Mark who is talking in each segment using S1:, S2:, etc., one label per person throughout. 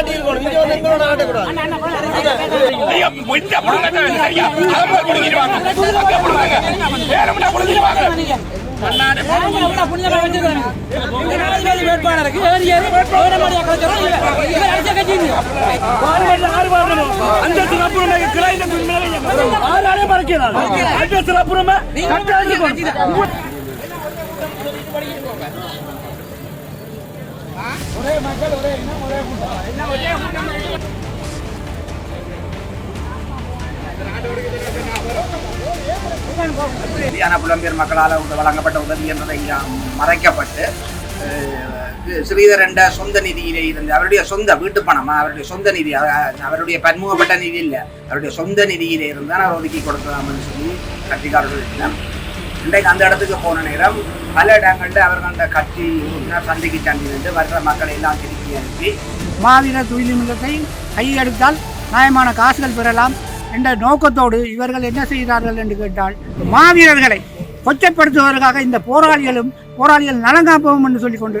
S1: காட்டியிருக்கணும் இங்க வந்து எங்களோட ஆட்டக்கூடாது
S2: ஐயா, பொய்த்த புடுங்கத்தை ஒரே மக்கள் ஒரே புடுங்கிடுவாங்க. ஒரே கூட்டம் என்ன ஒரே கூட்டம்
S3: இந்தியான புலம்பெயர் மக்களால் வழங்கப்பட்ட உதவி என்பதை மறைக்கப்பட்டு ஸ்ரீதரண்ட சொந்த நிதியிலே இருந்து அவருடைய சொந்த வீட்டு பணமா அவருடைய சொந்த நிதி அவருடைய பன்முகப்பட்ட நிதி இல்லை அவருடைய சொந்த நிதியிலே இருந்தால் தான் அவர் ஒதுக்கி கொடுத்ததாம்னு சொல்லி கட்சிக்காரர்கள் இருக்கிறார். இன்றைக்கு அந்த இடத்துக்கு போன நேரம் பல இடங்களில் அவர்கள் கட்சி உறுப்பினர் சந்திக்கு வர்ற மக்களை எல்லாம் திருப்பி அனுப்பி
S4: மாவீர துயிலிமில்லத்தை கையெடுத்தால் நியாயமான காசுகள் பெறலாம் என்ற நோக்கத்தோடு இவர்கள் என்ன செய்கிறார்கள் என்று கேட்டால் மாவீரர்களை கொச்சைப்படுத்துவதற்காக இந்த போராளிகளும் போராளிகள் நலங்காப்பவும் என்று சொல்லிக்கொண்டு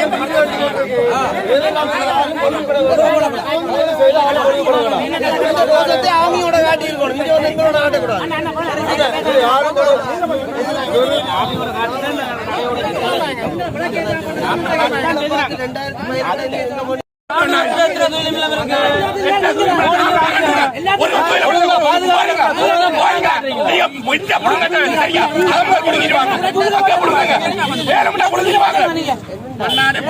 S4: என்ன
S1: ஆமியோட காட்டியிருக்கணும் இங்க வந்து எங்களோட ஆட்டக்கூடாது
S2: ஒரு கோயிலை ஐயா, பொய்த்த சரியா? அதை புடுங்கிடுவாங்க. அங்க புடுங்குங்க. வேணும்னா புடுங்கிடுவாங்க. மண்ணாடு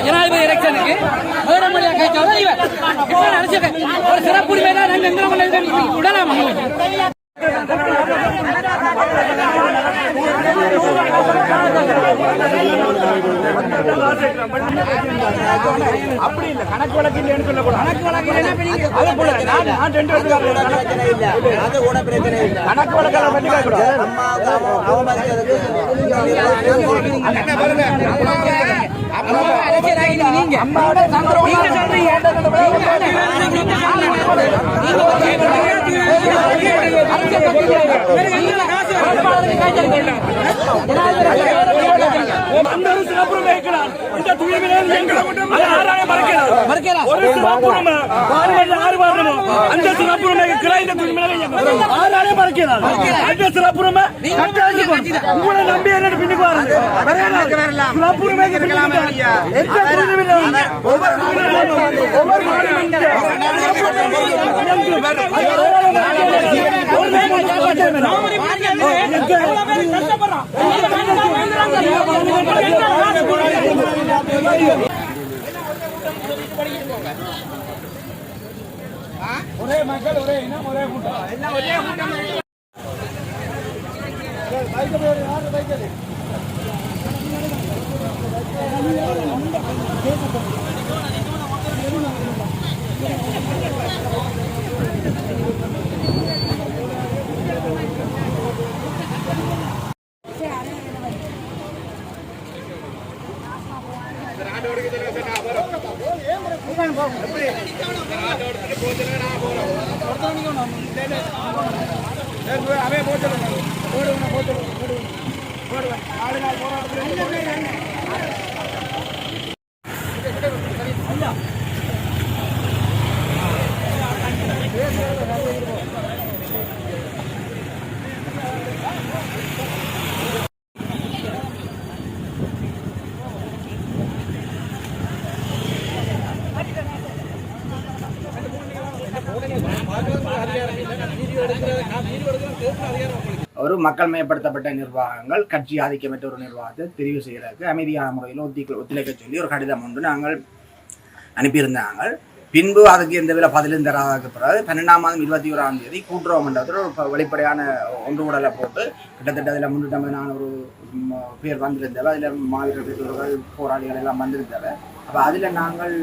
S5: ஜனாதிபதி எலெக்ஷனுக்கு வேடமடியாக கைச்சாலும் இவர் இப்ப ஒரு சிறப்புரிமை தான்
S2: அப்படி இல்ல கணக்கு வழக்கு இல்லைன்னு சொல்லக்கூடாது கணக்கு வழக்கு இல்லைன்னா அது போல நான் நான் ரெண்டு இல்ல கணக்கு வழக்கு பற்றி கேட்கக்கூடாது
S5: நீங்க நீங்க சொல்றீங்க
S2: அந்த ஒரு சிறப்புரிமை இருக்கிறார். இந்த துணிவிலே எங்களை ஒரு சிறப்புரிமை பாரம்பரிய ஆர்வாரமும் அந்த சிறப்புரிமை கிளைந்த துணிமலை ஆறாலே மறக்கிறார் அந்த சிறப்புரிமை கட்டாச்சு உங்களை நம்பி என்ன பின்னுக்கு வராது சிறப்புரிமை எந்த புரிதமில்லை ஒவ்வொரு ஒவ்வொரு பாரம்பரிய பழகிட்டு போங்க ஒரே மக்கள் ஒரே இனம் ஒரே கூட்டம். எல்லாம் ஒரே கூட்டம்? பைக்கில் யாரு பைக்கில் பேசப்படும் அவன் போட்டு போடுவேன் போட்டு போடுவேன் போடுவேன் ஆடு நாள் போராட்டத்தில் Thank you.
S3: ஒரு மக்கள் மயப்படுத்தப்பட்ட நிர்வாகங்கள் கட்சி ஆதிக்கமற்ற ஒரு நிர்வாகத்தை தெரிவு செய்யறதுக்கு அமைதியான முறையில் ஒத்தி ஒத்துழைக்க சொல்லி ஒரு கடிதம் ஒன்று நாங்கள் அனுப்பியிருந்தாங்க. பின்பு அதுக்கு எந்த வித பதிலும் தராததுக்கு பிறகு பன்னெண்டாம் மாதம் இருபத்தி ஓராம் தேதி கூட்டுறவு மண்டலத்தில் ஒரு வெளிப்படையான ஒன்று உடலை போட்டு கிட்டத்தட்ட அதில் முன்னூற்றம்பது ஒரு பேர் வந்திருந்தவ. அதில் மாவீரர் பெற்றோர்கள் போராளிகள் எல்லாம் வந்திருந்தவ. அப்போ அதில் நாங்கள்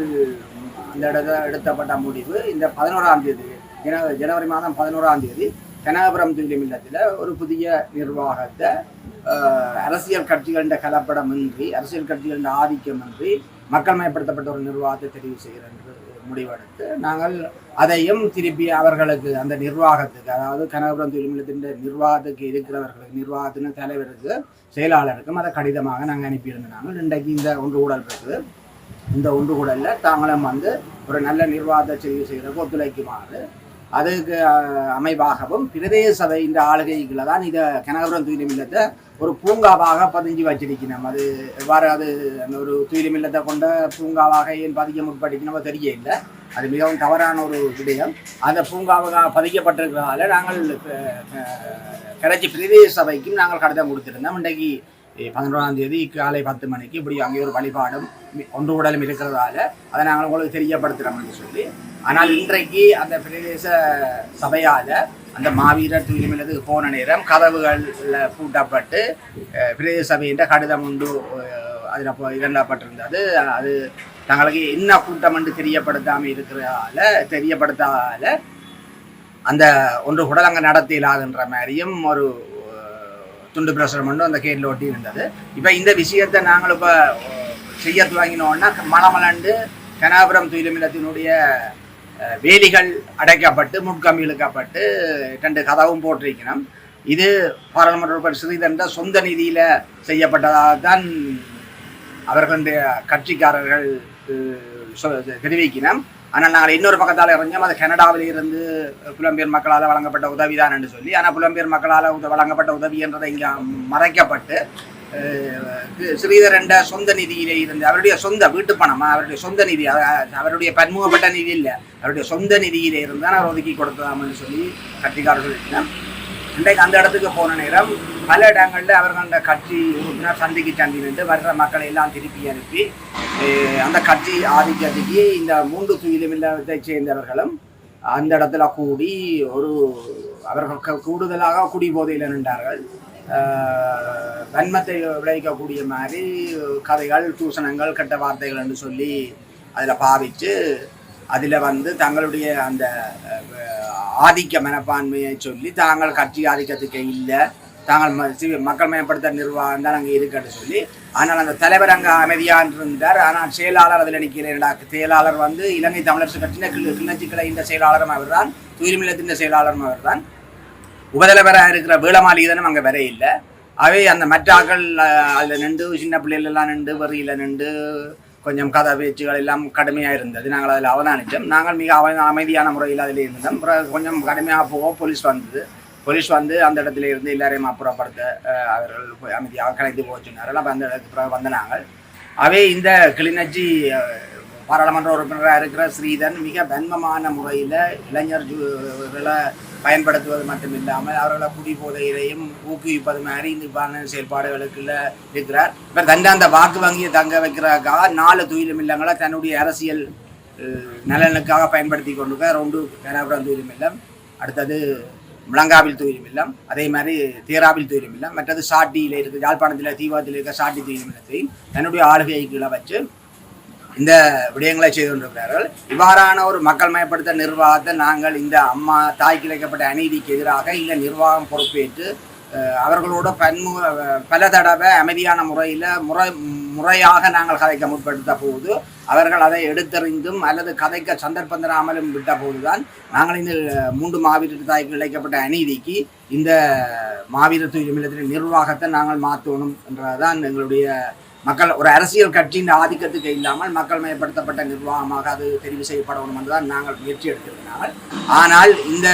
S3: அந்த இடத்துல எடுத்தப்பட்ட முடிவு இந்த பதினோராம் தேதி ஜன- ஜனவரி மாதம் பதினோராம் தேதி கனகபுரம் தொழில் இல்லத்தில் ஒரு புதிய நிர்வாகத்தை அரசியல் கட்சிகளின் கலப்படமின்றி அரசியல் கட்சிகளின் ஆதிக்கமின்றி மக்கள் மயப்படுத்தப்பட்ட ஒரு நிர்வாகத்தை தெரிவு செய்கிற என்று முடிவெடுத்து நாங்கள் அதையும் திருப்பி அவர்களுக்கு அந்த நிர்வாகத்துக்கு அதாவது கனகபுரம் தொழில்நிலத்தின் நிர்வாகத்துக்கு இருக்கிறவர்களுக்கு நிர்வாகத்தின் தலைவருக்கு செயலாளருக்கும் அதை கடிதமாக நாங்கள் அனுப்பியிருந்தோம். நாங்கள் இன்றைக்கு இந்த ஒன்று கூடல் இருக்குது. இந்த ஒன்று கூடலில் தாங்களும் வந்து ஒரு நல்ல நிர்வாகத்தை தெரிவு செய்கிறதுக்கு ஒத்துழைக்குமாறு அதுக்கு அமைவாகவும் பிரதேச சபை இந்த ஆளுகைகளை தான் இதை கனகபுரம் துயிலும் இல்லத்தை ஒரு பூங்காவாக பதிஞ்சு வச்சிருக்கணும் அது எவ்வாறு அது அந்த ஒரு துயிலும் இல்லத்தை கொண்ட பூங்காவாக ஏன் பதிக்க முற்படுத்தினமோ தெரிய இல்லை அது மிகவும் தவறான ஒரு விடயம். அந்த பூங்காவாக பதிக்கப்பட்டிருக்கிறதால நாங்கள் கரைச்சி பிரதேச சபைக்கும் நாங்கள் கடிதம் கொடுத்துருந்தோம். இன்றைக்கு பதினோராம் தேதி காலை பத்து மணிக்கு இப்படி அங்கே ஒரு வழிபாடும் ஒன்று உடலும் இருக்கிறதால அதை நாங்கள் உங்களுக்கு தெரியப்படுத்துகிறோம்னு சொல்லி. ஆனால் இன்றைக்கு அந்த பிரதேச சபையால் அந்த மாவீரர் தூய்மையிலதுக்கு போன நேரம் கதவுகளில் பூட்டப்பட்டு பிரதேச சபையின் கடிதம் உண்டு அதில் இரண்டப்பட்டிருந்தது அது தங்களுக்கு என்ன கூட்டம் என்று தெரியப்படுத்தாமல் இருக்கிறதால தெரியப்படுத்தாத அந்த ஒன்று கூட அங்கே நடத்த இல்லாதுன்ற மாதிரியும் ஒரு துண்டு பிரசுரம் ஒன்று அந்த கேட்டில் ஒட்டி இருந்தது. இப்போ இந்த விஷயத்தை நாங்கள் இப்போ செய்ய துவங்கினோன்னா மலமலண்டு கனாபுரம் துயிலுமிலத்தினுடைய வேலிகள் அடைக்கப்பட்டு முட்கம் இழுக்கப்பட்டு ரெண்டு கதவும் போட்டிருக்கணும். இது பாராளுமன்ற உறுப்பினர் ஸ்ரீதரன் சொந்த நிதியில் செய்யப்பட்டதாக தான் அவர்களுடைய கட்சிக்காரர்கள் தெரிவிக்கணும். ஆனால் நாங்கள் இன்னொரு பக்கத்தால் இறஞ்சோம் அது கனடாவில் இருந்து புலம்பெயர் மக்களால் வழங்கப்பட்ட உதவி தான் என்று சொல்லி ஆனால் புலம்பெயர் மக்களால் உத வழங்கப்பட்ட உதவி என்றதை இங்கே மறைக்கப்பட்டு ஸ்ரீதரண்ட சொந்த நிதியிலே இருந்து அவருடைய சொந்த வீட்டு பணமாக அவருடைய சொந்த நிதி அவருடைய பன்முகப்பட்ட நிதி இல்லை அவருடைய சொந்த நிதியிலே இருந்து தான் அவர் ஒதுக்கி கொடுத்ததாம்னு சொல்லி கட்சிக்காரர்கள் இன்றைக்கு அந்த இடத்துக்கு போன நேரம் பல இடங்களில் அவர்களோட கட்சி உறுப்பினர் சந்திக்கு சந்தி நின்று வர்ற மக்களை எல்லாம் திருப்பி அனுப்பி அந்த கட்சி ஆதிக்கத்துக்கு இந்த மூன்று துயிலுமில்லத்தை சேர்ந்தவர்களும் அந்த இடத்துல கூடி ஒரு அவர்கள் கூடுதலாக குடி போதையில் நின்றார்கள். தன்மத்தை வன்மத்தை விளைவிக்கக்கூடிய மாதிரி கதைகள் தூஷணங்கள் கெட்ட வார்த்தைகள் என்று சொல்லி அதில் பாவித்து அதில் வந்து தங்களுடைய அந்த ஆதிக்க மனப்பான்மையை சொல்லி தாங்கள் கட்சி ஆதிக்கத்துக்கு இல்லை. தாங்கள் மக்கள் மயப்படுத்த நிர்வாகம் தான் அங்கே இருக்குன்னு சொல்லி ஆனால் அந்த தலைவர் அங்கே அமைதியாக இருந்தார். ஆனால் செயலாளர் அதில் நிற்கிறேன் செயலாளர் வந்து இலங்கை தமிழரசு கட்சியின் கிள கிளர்ச்சி கிளையின் செயலாளரும் அவர் தான் துயிர்மில்லத்தின் செயலாளரும் அவர் தான் உபதலைவராக இருக்கிற வேளமாளிகனும் அங்கே வர இல்லை. அவை அந்த மற்ற ஆக்கள் அதில் நின்று சின்ன பிள்ளைகளெல்லாம் நின்று வரியில் நின்று கொஞ்சம் கதை பேச்சுகள் எல்லாம் கடுமையாக இருந்தது. நாங்கள் அதில் அவதானித்தோம். நாங்கள் மிக அவ அமைதியான முறையில் அதில் இருந்தோம். கொஞ்சம் கடுமையாக போக போலீஸ் வந்தது. போலீஸ் வந்து அந்த இடத்துல இருந்து எல்லாரையும் அப்புறப்படுத்த அவர்கள் போய் அமைதியாக கலைந்து போக சொன்னார்கள். அப்போ அந்த இடத்துக்கு வந்தனாங்க வந்த நாங்கள் அவை இந்த கிளிநொச்சி பாராளுமன்ற உறுப்பினராக இருக்கிற ஸ்ரீதன் மிக வன்மமான முறையில் இளைஞர் ஜூ- பயன்படுத்துவது மட்டும் இல்லாமல் அவர்களை குடி போதையிலையும் ஊக்குவிப்பது மாதிரி இந்த பான செயல்பாடுகளுக்குள்ள இருக்கிறார். இப்போ தண்ட அந்த வாக்கு வங்கியை தங்க வைக்கிறதுக்காக நாலு துயிலும் இல்லங்களை தன்னுடைய அரசியல் நலனுக்காக பயன்படுத்தி கொண்டிருக்கார் ரெண்டு கனபுரம் துயிலும் இல்லம். அடுத்தது முழங்காவில் துயிலும் இல்லம் அதே மாதிரி தேராவில் துயிலும் இல்லம். மற்றது சாட்டியில் இருக்குது யாழ்ப்பாணத்தில் தீவாத்தில் இருக்க சாட்டி துயிலும் இல்லத்தையும் தன்னுடைய ஆளுகையை கீழே வச்சு இந்த விடயங்களை செய்து கொண்டிருக்கிறார்கள். இவ்வாறான ஒரு மக்கள் மயப்படுத்த நிர்வாகத்தை நாங்கள் இந்த அம்மா தாய்க்கு இழைக்கப்பட்ட அநீதிக்கு எதிராக இந்த நிர்வாகம் பொறுப்பேற்று அவர்களோட பன்முக பல தடவை அமைதியான முறையில் முறை முறையாக நாங்கள் கதைக்க முற்படுத்த போது அவர்கள் அதை எடுத்தறிந்தும் அல்லது கதைக்க சந்தர்ப்பம் தராமலும் விட்ட போதுதான் நாங்கள் இந்த மூன்று மாவீரர் தாய்க்கு இழைக்கப்பட்ட அநீதிக்கு இந்த மாவீரர் துயிலுமில்லத்தின் நிர்வாகத்தை நாங்கள் மாற்றணும் என்றதுதான் எங்களுடைய மக்கள் ஒரு அரசியல் கட்சியின் ஆதிக்கத்துக்கு இல்லாமல் மக்கள் மயப்படுத்தப்பட்ட நிர்வாகமாக அது தெரிவு செய்யப்பட வேண்டும் என்றுதான் நாங்கள் முயற்சி எடுத்திருந்தாங்கள் ஆனால் இந்த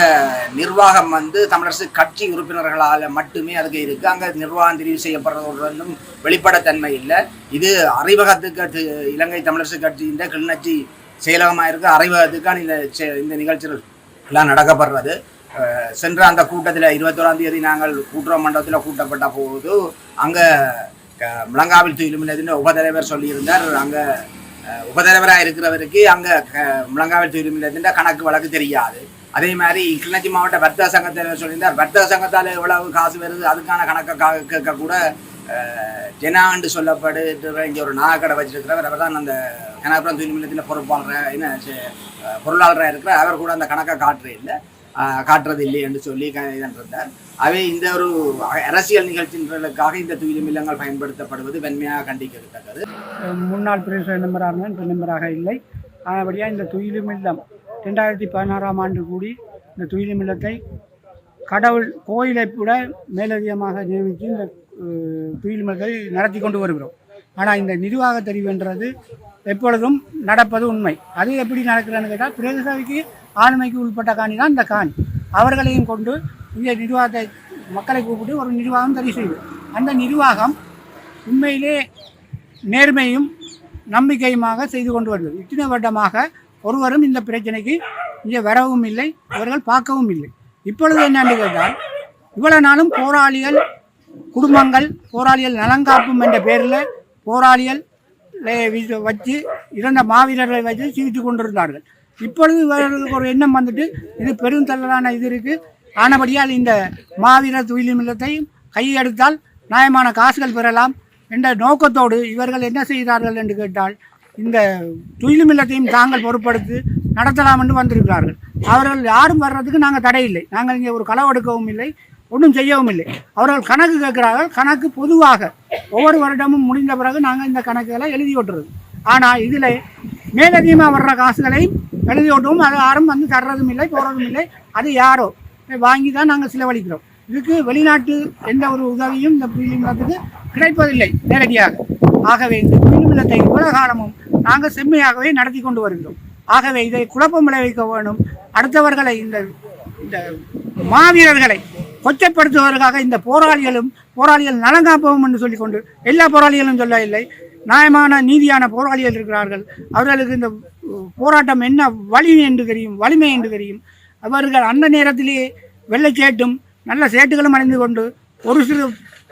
S3: நிர்வாகம் வந்து தமிழரசு கட்சி உறுப்பினர்களால் மட்டுமே அதுக்கு இருக்குது அங்கே நிர்வாகம் தெரிவு செய்யப்படுறதுடன் வெளிப்படத்தன்மை இல்லை. இது அறிவகத்துக்கு இலங்கை தமிழரசு கட்சியின் கிளிநொச்சி செயலகமாக இருக்குது அறிவகத்துக்கான இந்த செ- இந்த நிகழ்ச்சிகள் எல்லாம் நடக்கப்படுறது. சென்ற அந்த கூட்டத்தில் இருபத்தோராம் தேதி நாங்கள் கூட்டுறவு மண்டலத்தில் கூட்டப்பட்ட போது அங்கே முழங்காவில் துயிலுமினதின் உபதலைவர் சொல்லியிருந்தார். அங்கே உபதலைவராக இருக்கிறவருக்கு அங்கே முழங்காவில் துயிலுமினதின் கணக்கு வழக்கு தெரியாது. அதே மாதிரி கிளிநொச்சி மாவட்ட வர்த்தக சங்கத்தலைவர் சொல்லியிருந்தார். வர்த்தக சங்கத்தால் எவ்வளவு காசு வருது அதுக்கான கணக்கை கா- கேட்க கூட ஜெனாண்டு சொல்லப்படுகிற இங்கே ஒரு நாகக்கடை வச்சிருக்கிறவர். அவர் தான் அந்த கனகபுரம் தொழில் நிலையத்தில் பொறுப்பாளர் என்ன பொருளாளராக இருக்கிறார். அவர் கூட அந்த கணக்கை காட்டுறது இல்லை. காட்டுறது இல்லை என்று சொல்லி க- இதன்றிருந்தார் அவை இந்த ஒரு அரசியல் நிகழ்ச்சிகளுக்காக இந்த துயிலும் இல்லங்கள் பயன்படுத்தப்படுவது வெண்மையாக கண்டிக்கத்தக்கது.
S4: முன்னாள் பிரதேச மெம்பராக இருந்தேன் இப்போ இல்லை. ஆனபடியாக இந்த துயிலும் இல்லம் ரெண்டாயிரத்தி பதினாறாம் ஆண்டு கூடி இந்த துயிலும் இல்லத்தை கடவுள் கோயிலை கூட மேலதிகமாக நியமித்து இந்த துயில் துயிலும் இல்லத்தை நடத்தி கொண்டு வருகிறோம். ஆனால் இந்த நிர்வாக தெரிவுன்றது எப்பொழுதும் நடப்பது உண்மை. அது எப்படி நடக்கிறதுன்னு கேட்டால் பிரதேச சபைக்கு ஆளுமைக்கு உட்பட்ட காணி தான் இந்த காணி. அவர்களையும் கொண்டு இந்த நிர்வாகத்தை மக்களை கூப்பிட்டு ஒரு நிர்வாகம் சரி செய்யும். அந்த நிர்வாகம் உண்மையிலே நேர்மையும் நம்பிக்கையுமாக செய்து கொண்டு வருகிறது இத்தனை வருடமாக ஒருவரும் இந்த பிரச்சனைக்கு இங்கே வரவும் இல்லை அவர்கள் பார்க்கவும் இல்லை. இப்பொழுது என்னன்னு கேட்டால் இவ்வளவு நாளும் போராளிகள் குடும்பங்கள் போராளிகள் நலங்காப்பும் என்ற பேரில் போராளிகள் வச்சு இறந்த மாவீரர்களை வச்சு சிகிச்சை கொண்டிருந்தார்கள். இப்பொழுது இவர்களுக்கு ஒரு எண்ணம் வந்துட்டு இது பெருந்தள்ளலான இது இருக்குது ஆனபடியால் இந்த மாவீரர் தொழில் இல்லத்தையும் கையெடுத்தால் நியாயமான காசுகள் பெறலாம் என்ற நோக்கத்தோடு இவர்கள் என்ன செய்கிறார்கள் என்று கேட்டால் இந்த துயிலும் இல்லத்தையும் தாங்கள் பொறுப்படுத்தி நடத்தலாம் என்று வந்திருக்கிறார்கள். அவர்கள் யாரும் வர்றதுக்கு நாங்கள் தடை இல்லை நாங்கள் இங்கே ஒரு களவெடுக்கவும் இல்லை. ஒன்றும் செய்யவும் இல்லை. அவர்கள் கணக்கு கேட்கிறார்கள் கணக்கு பொதுவாக. ஒவ்வொரு வருடமும் முடிந்த பிறகு நாங்கள் இந்த கணக்குகளை எழுதி ஓட்டுறது. ஆனால் இதில் மேலதிகமாக வர்ற காசுகளையும் எழுதி ஓட்டுவோம் அது யாரும் வந்து தர்றதும் இல்லை போகிறதும் இல்லை. அது யாரோ? வாங்கி தான் நாங்கள் செலவழிக்கிறோம். இதுக்கு வெளிநாட்டு எந்த ஒரு உதவியும் இந்த புள்ளிமலத்துக்கு கிடைப்பதில்லை நேரடியாக. ஆகவே இந்த புள்ளிமலத்தை இவ்வளவு காலமும் நாங்கள் செம்மையாகவே நடத்தி கொண்டு வருகிறோம். ஆகவே இதை குழப்பம் விளைவிக்க வேணும். அடுத்தவர்களை இந்த இந்த மாவீரர்களை கொச்சைப்படுத்துவதற்காக இந்த போராளிகளும் போராளிகள் நலங்காப்பவும் என்று சொல்லிக்கொண்டு எல்லா போராளிகளும் சொல்ல இல்லை. நியாயமான நீதியான போராளிகள் இருக்கிறார்கள். அவர்களுக்கு இந்த போராட்டம் என்ன வலிமை என்று தெரியும் வலிமை என்று தெரியும். அவர்கள் அந்த நேரத்திலேயே வெள்ளை சேட்டும் நல்ல சேட்டுகளும் அடைந்து கொண்டு ஒரு சிறு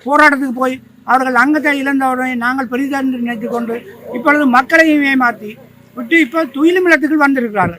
S4: போராட்டத்துக்கு போய் அவர்கள் அங்கத்தை இழந்தவுடனே நாங்கள் பெரிதாக நினைத்து கொண்டு இப்பொழுது மக்களையும் ஏமாற்றி விட்டு இப்போ துயிலும் இல்லத்துக்கு வந்திருக்கிறார்கள்.